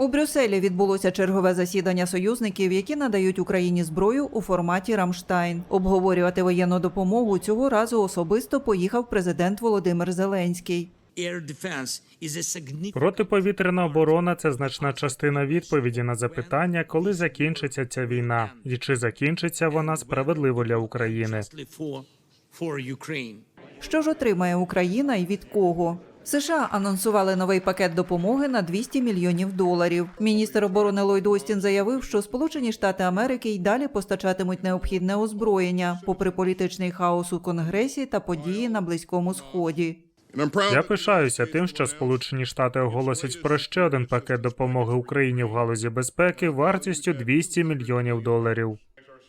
У Брюсселі відбулося чергове засідання союзників, які надають Україні зброю у форматі Рамштайн. Обговорювати воєнну допомогу цього разу особисто поїхав президент Володимир Зеленський. Протиповітряна оборона це значна частина відповіді на запитання, коли закінчиться ця війна, і чи закінчиться вона справедливо для України. Що ж отримає Україна і від кого? США анонсували новий пакет допомоги на 200 мільйонів доларів. Міністр оборони Ллойд Остін заявив, що Сполучені Штати Америки й далі постачатимуть необхідне озброєння, попри політичний хаос у Конгресі та події на Близькому Сході. Я пишаюся тим, що Сполучені Штати оголосять про ще один пакет допомоги Україні в галузі безпеки вартістю 200 мільйонів доларів.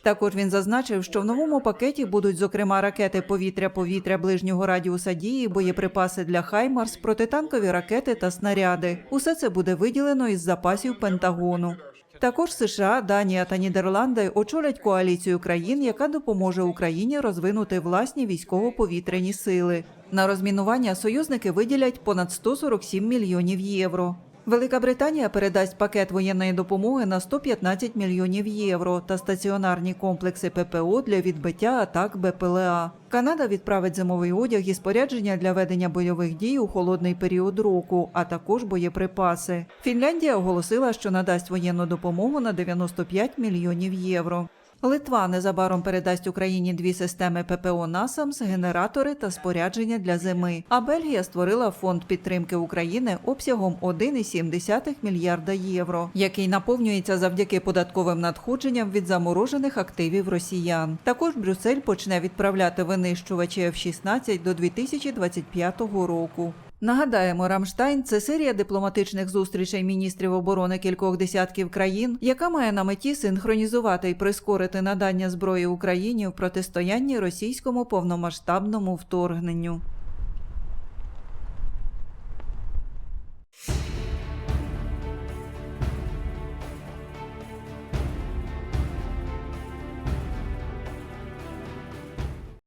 Також він зазначив, що в новому пакеті будуть зокрема ракети повітря-повітря ближнього радіуса дії, боєприпаси для Хаймарс, протитанкові ракети та снаряди. Усе це буде виділено із запасів Пентагону. Також США, Данія та Нідерланди очолять коаліцію країн, яка допоможе Україні розвинути власні військово-повітряні сили. На розмінування союзники виділять понад 147 мільйонів євро. Велика Британія передасть пакет воєнної допомоги на 115 мільйонів євро та стаціонарні комплекси ППО для відбиття атак БПЛА. Канада відправить зимовий одяг і спорядження для ведення бойових дій у холодний період року, а також боєприпаси. Фінляндія оголосила, що надасть воєнну допомогу на 95 мільйонів євро. Литва незабаром передасть Україні дві системи ППО «Насамс», генератори та спорядження для зими. А Бельгія створила фонд підтримки України обсягом 1,7 мільярда євро, який наповнюється завдяки податковим надходженням від заморожених активів росіян. Також Брюссель почне відправляти винищувачі F-16 до 2025 року. Нагадаємо, Рамштайн це серія дипломатичних зустрічей міністрів оборони кількох десятків країн, яка має на меті синхронізувати і прискорити надання зброї Україні в протистоянні російському повномасштабному вторгненню.